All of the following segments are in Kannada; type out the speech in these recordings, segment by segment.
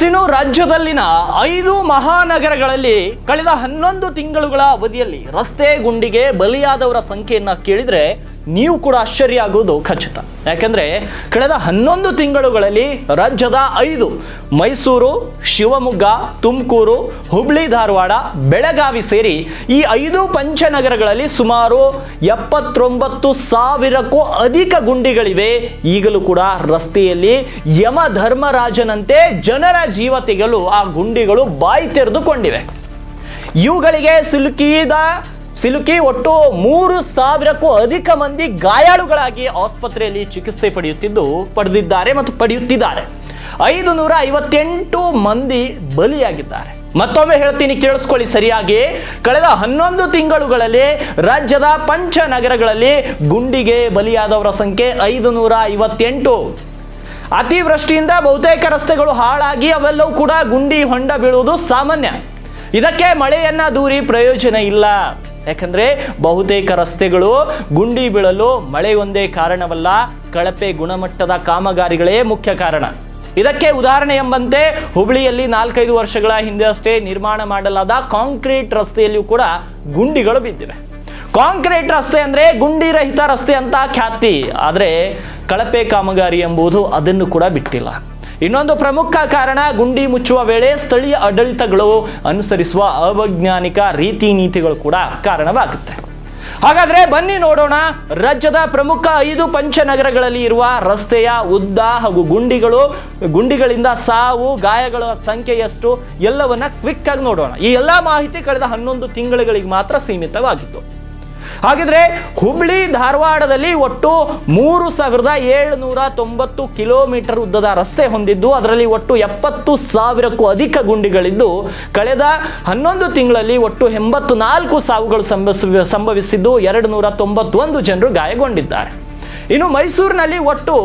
ಎಸಿನು ರಾಜ್ಯದಲ್ಲಿನ ಐದು ಮಹಾನಗರಗಳಲ್ಲಿ ಕಳೆದ ಹನ್ನೊಂದು ತಿಂಗಳುಗಳ ಅವಧಿಯಲ್ಲಿ ರಸ್ತೆ ಗುಂಡಿಗೆ ಬಲಿಯಾದವರ ಸಂಖ್ಯೆಯನ್ನು ಕೇಳಿದ್ರೆ ನೀವು ಕೂಡ ಆಶ್ಚರ್ಯ ಆಗುವುದು ಖಚಿತ. ಯಾಕೆಂದರೆ ಕಳೆದ ಹನ್ನೊಂದು ತಿಂಗಳುಗಳಲ್ಲಿ ರಾಜ್ಯದ ಐದು ಮೈಸೂರು, ಶಿವಮೊಗ್ಗ, ತುಮಕೂರು, ಹುಬ್ಳಿ, ಧಾರವಾಡ, ಬೆಳಗಾವಿ ಸೇರಿ ಈ ಐದು ಪಂಚನಗರಗಳಲ್ಲಿ ಸುಮಾರು ಎಪ್ಪತ್ತೊಂಬತ್ತು ಸಾವಿರಕ್ಕೂ ಅಧಿಕ ಗುಂಡಿಗಳಿವೆ. ಈಗಲೂ ಕೂಡ ರಸ್ತೆಯಲ್ಲಿ ಯಮ ಧರ್ಮರಾಜನಂತೆ ಜನರ ಜೀವ ತೆಗೆಯಲು ಆ ಗುಂಡಿಗಳು ಬಾಯಿ ತೆರೆದುಕೊಂಡಿವೆ. ಇವುಗಳಿಗೆ ಸಿಲುಕಿದ ಸಿಲುಕಿ ಒಟ್ಟು ಮೂರು ಸಾವಿರಕ್ಕೂ ಅಧಿಕ ಮಂದಿ ಗಾಯಾಳುಗಳಾಗಿ ಆಸ್ಪತ್ರೆಯಲ್ಲಿ ಚಿಕಿತ್ಸೆ ಪಡೆಯುತ್ತಿದ್ದು, ಪಡೆದಿದ್ದಾರೆ ಮತ್ತು ಪಡೆಯುತ್ತಿದ್ದಾರೆ. ಐದು ನೂರ ಐವತ್ತೆಂಟು ಮಂದಿ ಬಲಿಯಾಗಿದ್ದಾರೆ. ಮತ್ತೊಮ್ಮೆ ಹೇಳ್ತೀನಿ, ಕೇಳಿಸ್ಕೊಳ್ಳಿ ಸರಿಯಾಗಿ. ಕಳೆದ ಹನ್ನೊಂದು ತಿಂಗಳುಗಳಲ್ಲಿ ರಾಜ್ಯದ ಪಂಚ ನಗರಗಳಲ್ಲಿ ಗುಂಡಿಗೆ ಬಲಿಯಾದವರ ಸಂಖ್ಯೆ ಐದು ನೂರ ಐವತ್ತೆಂಟು ಅತಿವೃಷ್ಟಿಯಿಂದ ಬಹುತೇಕ ರಸ್ತೆಗಳು ಹಾಳಾಗಿ, ಅವೆಲ್ಲವೂ ಕೂಡ ಗುಂಡಿ ಹೊಂಡ ಬೀಳುವುದು ಸಾಮಾನ್ಯ. ಇದಕ್ಕೆ ಮಳೆಯನ್ನ ದೂರಿ ಪ್ರಯೋಜನ ಇಲ್ಲ. ಯಾಕಂದ್ರೆ ಬಹುತೇಕ ರಸ್ತೆಗಳು ಗುಂಡಿ ಬೀಳಲು ಮಳೆ ಒಂದೇ ಕಾರಣವಲ್ಲ, ಕಳಪೆ ಗುಣಮಟ್ಟದ ಕಾಮಗಾರಿಗಳೇ ಮುಖ್ಯ ಕಾರಣ. ಇದಕ್ಕೆ ಉದಾಹರಣೆ ಎಂಬಂತೆ ಹುಬ್ಳಿಯಲ್ಲಿ ನಾಲ್ಕೈದು ವರ್ಷಗಳ ಹಿಂದೆ ಅಷ್ಟೇ ನಿರ್ಮಾಣ ಮಾಡಲಾದ ಕಾಂಕ್ರೀಟ್ ರಸ್ತೆಯಲ್ಲಿಯೂ ಕೂಡ ಗುಂಡಿಗಳು ಬಿದ್ದಿವೆ. ಕಾಂಕ್ರೀಟ್ ರಸ್ತೆ ಅಂದ್ರೆ ಗುಂಡಿ ರಹಿತ ರಸ್ತೆ ಅಂತ ಖ್ಯಾತಿ. ಆದರೆ ಕಳಪೆ ಕಾಮಗಾರಿ ಎಂಬುದು ಅದನ್ನು ಕೂಡ ಬಿಟ್ಟಿಲ್ಲ. ಇನ್ನೊಂದು ಪ್ರಮುಖ ಕಾರಣ ಗುಂಡಿ ಮುಚ್ಚುವ ವೇಳೆ ಸ್ಥಳೀಯ ಆಡಳಿತಗಳು ಅನುಸರಿಸುವ ಅವೈಜ್ಞಾನಿಕ ರೀತಿ ನೀತಿಗಳು ಕೂಡ ಕಾರಣವಾಗುತ್ತೆ. ಹಾಗಾದ್ರೆ ಬನ್ನಿ ನೋಡೋಣ, ರಾಜ್ಯದ ಪ್ರಮುಖ ಐದು ಪಂಚನಗರಗಳಲ್ಲಿ ಇರುವ ರಸ್ತೆಯ ಉದ್ದ ಹಾಗೂ ಗುಂಡಿಗಳು, ಗುಂಡಿಗಳಿಂದ ಸಾವು, ಗಾಯಗಳ ಸಂಖ್ಯೆ ಎಷ್ಟು ಎಲ್ಲವನ್ನ ಕ್ವಿಕ್ ಆಗಿ ನೋಡೋಣ. ಈ ಎಲ್ಲಾ ಮಾಹಿತಿ ಕಳೆದ ಹನ್ನೊಂದು ತಿಂಗಳುಗಳಿಗೆ ಮಾತ್ರ ಸೀಮಿತವಾಗಿತ್ತು. ಹಾಗಿದ್ರೆ ಹುಬ್ಳಿ ಧಾರವಾಡದಲ್ಲಿ ಒಟ್ಟು ಮೂರು ಸಾವಿರದ ಏಳುನೂರ ತೊಂಬತ್ತು ಕಿಲೋಮೀಟರ್ ಉದ್ದದ ರಸ್ತೆ ಹೊಂದಿದ್ದು, ಅದರಲ್ಲಿ ಒಟ್ಟು ಎಪ್ಪತ್ತು ಸಾವಿರಕ್ಕೂ ಅಧಿಕ ಗುಂಡಿಗಳಿದ್ದು, ಕಳೆದ ಹನ್ನೊಂದು ತಿಂಗಳಲ್ಲಿ ಒಟ್ಟು ಎಂಬತ್ತು ನಾಲ್ಕು ಸಾವುಗಳು ಸಂಭವಿಸಿ ಸಂಭವಿಸಿದ್ದು ಎರಡು ನೂರ ತೊಂಬತ್ತೊಂದು ಜನರು ಗಾಯಗೊಂಡಿದ್ದಾರೆ. ಇನ್ನು ಮೈಸೂರಿನಲ್ಲಿ ಒಟ್ಟು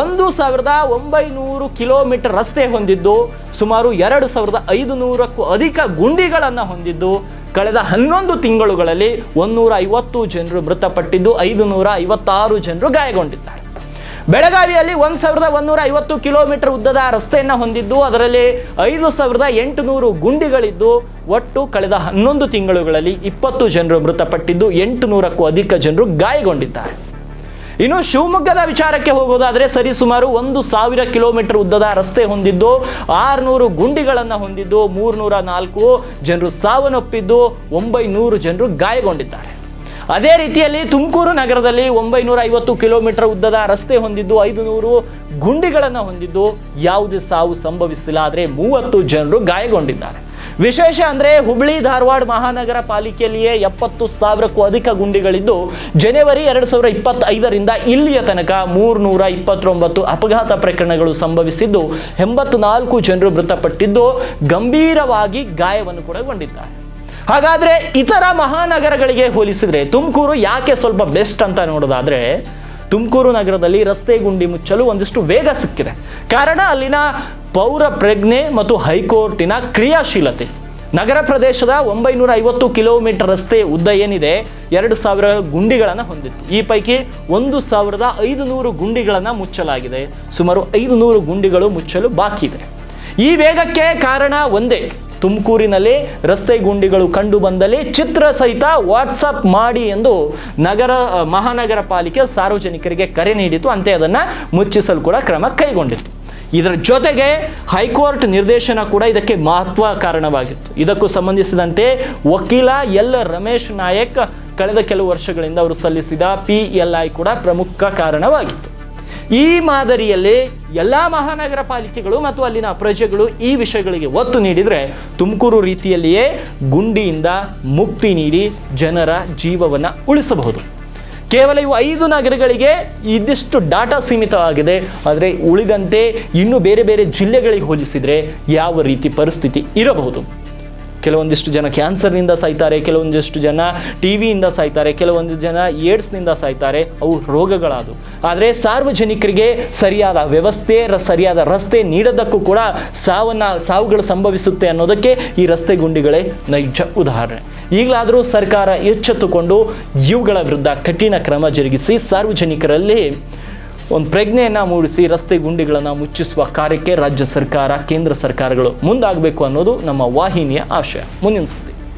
ಒಂದು ಸಾವಿರದ ಒಂಬೈನೂರು ಕಿಲೋಮೀಟರ್ ರಸ್ತೆ ಹೊಂದಿದ್ದು, ಸುಮಾರು ಎರಡು ಸಾವಿರದ ಐದು ನೂರಕ್ಕೂ ಅಧಿಕ ಗುಂಡಿಗಳನ್ನು ಹೊಂದಿದ್ದು ಕಳೆದ ಹನ್ನೊಂದು ತಿಂಗಳುಗಳಲ್ಲಿ ಒಂದೂರ ಐವತ್ತು ಜನರು ಮೃತಪಟ್ಟಿದ್ದು ಐದು ನೂರ ಐವತ್ತಾರು ಜನರು ಗಾಯಗೊಂಡಿದ್ದಾರೆ. ಬೆಳಗಾವಿಯಲ್ಲಿ ಒಂದು ಸಾವಿರದ ಒಂದೂರ ಐವತ್ತು ಕಿಲೋಮೀಟರ್ ಉದ್ದದ ರಸ್ತೆಯನ್ನು ಹೊಂದಿದ್ದು, ಅದರಲ್ಲಿ ಐದು ಸಾವಿರದ ಎಂಟುನೂರು ಗುಂಡಿಗಳಿದ್ದು, ಒಟ್ಟು ಕಳೆದ ಹನ್ನೊಂದು ತಿಂಗಳುಗಳಲ್ಲಿ ಇಪ್ಪತ್ತು ಜನರು ಮೃತಪಟ್ಟಿದ್ದು ಎಂಟು ನೂರಕ್ಕೂ ಅಧಿಕ ಜನರು ಗಾಯಗೊಂಡಿದ್ದಾರೆ. ಇನ್ನು ಶಿವಮೊಗ್ಗದ ವಿಚಾರಕ್ಕೆ ಹೋಗೋದಾದರೆ ಸರಿಸುಮಾರು ಒಂದು ಸಾವಿರ ಕಿಲೋಮೀಟರ್ ಉದ್ದದ ರಸ್ತೆ ಹೊಂದಿದ್ದು, ಆರುನೂರು ಗುಂಡಿಗಳನ್ನು ಹೊಂದಿದ್ದು, ಮೂರ್ನೂರ ನಾಲ್ಕು ಜನರು ಸಾವನ್ನಪ್ಪಿದ್ದು, ಒಂಬೈನೂರು ಜನರು ಗಾಯಗೊಂಡಿದ್ದಾರೆ. ಅದೇ ರೀತಿಯಲ್ಲಿ ತುಮಕೂರು ನಗರದಲ್ಲಿ ಒಂಬೈನೂರ ಐವತ್ತು ಕಿಲೋಮೀಟರ್ ಉದ್ದದ ರಸ್ತೆ ಹೊಂದಿದ್ದು ಐದು ನೂರು ಗುಂಡಿಗಳನ್ನು ಹೊಂದಿದ್ದು, ಯಾವುದೇ ಸಾವು ಸಂಭವಿಸಿಲ್ಲ, ಆದರೆ ಮೂವತ್ತು ಜನರು ಗಾಯಗೊಂಡಿದ್ದಾರೆ. ವಿಶೇಷ ಅಂದರೆ ಹುಬ್ಳಿ ಧಾರವಾಡ ಮಹಾನಗರ ಪಾಲಿಕೆಯಲ್ಲಿಯೇ ಎಪ್ಪತ್ತು ಸಾವಿರಕ್ಕೂ ಅಧಿಕ ಗುಂಡಿಗಳಿದ್ದು ಜನವರಿ ಎರಡು ಸಾವಿರದ ಇಪ್ಪತ್ತೈದರಿಂದ ಇಲ್ಲಿಯ ತನಕ ಮೂರ್ನೂರ ಇಪ್ಪತ್ತೊಂಬತ್ತು ಅಪಘಾತ ಪ್ರಕರಣಗಳು ಸಂಭವಿಸಿದ್ದು ಎಂಬತ್ತು ನಾಲ್ಕು ಜನರು ಮೃತಪಟ್ಟಿದ್ದು ಗಂಭೀರವಾಗಿ ಗಾಯವನ್ನು ಕೂಡ ಗೊಂಡಿದ್ದಾರೆ ಹಾಗಾದ್ರೆ ಇತರ ಮಹಾನಗರಗಳಿಗೆ ಹೋಲಿಸಿದ್ರೆ ತುಮಕೂರು ಯಾಕೆ ಸ್ವಲ್ಪ ಬೆಸ್ಟ್ ಅಂತ ನೋಡೋದಾದ್ರೆ ತುಮಕೂರು ನಗರದಲ್ಲಿ ರಸ್ತೆ ಗುಂಡಿ ಮುಚ್ಚಲು ಒಂದಿಷ್ಟು ವೇಗ ಸಿಕ್ಕಿದೆ. ಕಾರಣ ಅಲ್ಲಿನ ಪೌರ ಪ್ರಜ್ಞೆ ಮತ್ತು ಹೈಕೋರ್ಟಿನ ಕ್ರಿಯಾಶೀಲತೆ. ನಗರ ಪ್ರದೇಶದ ಒಂಬೈನೂರ ಐವತ್ತು ಕಿಲೋಮೀಟರ್ ರಸ್ತೆ ಉದ್ದ ಏನಿದೆ, ಎರಡು ಸಾವಿರ ಗುಂಡಿಗಳನ್ನು ಹೊಂದಿತ್ತು. ಈ ಪೈಕಿ ಒಂದು ಸಾವಿರದ ಐದು ನೂರು ಗುಂಡಿಗಳನ್ನು ಮುಚ್ಚಲಾಗಿದೆ. ಸುಮಾರು ಐದು ನೂರು ಗುಂಡಿಗಳು ಮುಚ್ಚಲು ಬಾಕಿ ಇದೆ. ಈ ವೇಗಕ್ಕೆ ಕಾರಣ ಒಂದೇ. ತುಮಕೂರಿನಲ್ಲಿ ರಸ್ತೆ ಗುಂಡಿಗಳು ಕಂಡು ಬಂದಲ್ಲಿ ಚಿತ್ರ ಸಹಿತ ವಾಟ್ಸಪ್ ಮಾಡಿ ಎಂದು ನಗರ ಮಹಾನಗರ ಪಾಲಿಕೆ ಸಾರ್ವಜನಿಕರಿಗೆ ಕರೆ ನೀಡಿತು ಅಂತೆ ಅದನ್ನು ಮುಚ್ಚಿಸಲು ಕೂಡ ಕ್ರಮ ಕೈಗೊಂಡಿತ್ತು. ಇದರ ಜೊತೆಗೆ ಹೈಕೋರ್ಟ್ ನಿರ್ದೇಶನ ಕೂಡ ಇದಕ್ಕೆ ಮಹತ್ವ ಕಾರಣವಾಗಿತ್ತು. ಇದಕ್ಕೂ ಸಂಬಂಧಿಸಿದಂತೆ ವಕೀಲ ಎಲ್ ರಮೇಶ್ ನಾಯಕ್ ಕಳೆದ ಕೆಲವು ವರ್ಷಗಳಿಂದ ಅವರು ಸಲ್ಲಿಸಿದ ಪಿ ಎಲ್ ಐ ಕೂಡ ಪ್ರಮುಖ ಕಾರಣವಾಗಿತ್ತು. ಈ ಮಾದರಿಯಲ್ಲಿ ಎಲ್ಲ ಮಹಾನಗರ ಪಾಲಿಕೆಗಳು ಮತ್ತು ಅಲ್ಲಿನ ಪ್ರಜೆಗಳು ಈ ವಿಷಯಗಳಿಗೆ ಒತ್ತು ನೀಡಿದರೆ ತುಮಕೂರು ರೀತಿಯಲ್ಲಿಯೇ ಗುಂಡಿಯಿಂದ ಮುಕ್ತಿ ನೀಡಿ ಜನರ ಜೀವವನ್ನು ಉಳಿಸಬಹುದು. ಕೇವಲ ಇವು ಐದು ನಗರಗಳಿಗೆ ಇದಿಷ್ಟು ಡಾಟಾ ಸೀಮಿತವಾಗಿದೆ. ಆದರೆ ಉಳಿದಂತೆ ಇನ್ನು ಬೇರೆ ಬೇರೆ ಜಿಲ್ಲೆಗಳಿಗೆ ಹೋಲಿಸಿದರೆ ಯಾವ ರೀತಿ ಪರಿಸ್ಥಿತಿ ಇರಬಹುದು? ಕೆಲವೊಂದಿಷ್ಟು ಜನ ಕ್ಯಾನ್ಸರ್ನಿಂದ ಸಾಯ್ತಾರೆ, ಕೆಲವೊಂದಿಷ್ಟು ಜನ ಟಿ ವಿಯಿಂದ ಸಾಯ್ತಾರೆ ಕೆಲವೊಂದು ಜನ ಏಡ್ಸ್ನಿಂದ ಸಾಯ್ತಾರೆ, ಅವು ರೋಗಗಳಾದವು. ಆದರೆ ಸಾರ್ವಜನಿಕರಿಗೆ ಸರಿಯಾದ ವ್ಯವಸ್ಥೆ ಸರಿಯಾದ ರಸ್ತೆ ನೀಡೋದಕ್ಕೂ ಕೂಡ ಸಾವನ್ನ, ಸಾವುಗಳು ಸಂಭವಿಸುತ್ತೆ ಅನ್ನೋದಕ್ಕೆ ಈ ರಸ್ತೆ ಗುಂಡಿಗಳೇ ನೈಜ ಉದಾಹರಣೆ. ಈಗಲಾದರೂ ಸರ್ಕಾರ ಎಚ್ಚೆತ್ತುಕೊಂಡು ಇವುಗಳ ವಿರುದ್ಧ ಕಠಿಣ ಕ್ರಮ ಜರುಗಿಸಿ ಸಾರ್ವಜನಿಕರಲ್ಲಿ ಒಂದು ಪ್ರಜ್ಞೆಯನ್ನು ಮೂಡಿಸಿ ರಸ್ತೆ ಗುಂಡಿಗಳನ್ನು ಮುಚ್ಚಿಸುವ ಕಾರ್ಯಕ್ಕೆ ರಾಜ್ಯ ಸರ್ಕಾರ, ಕೇಂದ್ರ ಸರ್ಕಾರಗಳು ಮುಂದಾಗಬೇಕು ಅನ್ನೋದು ನಮ್ಮ ವಾಹಿನಿಯ ಆಶಯ. ಮುಂದಿನ ಸುದ್ದಿ.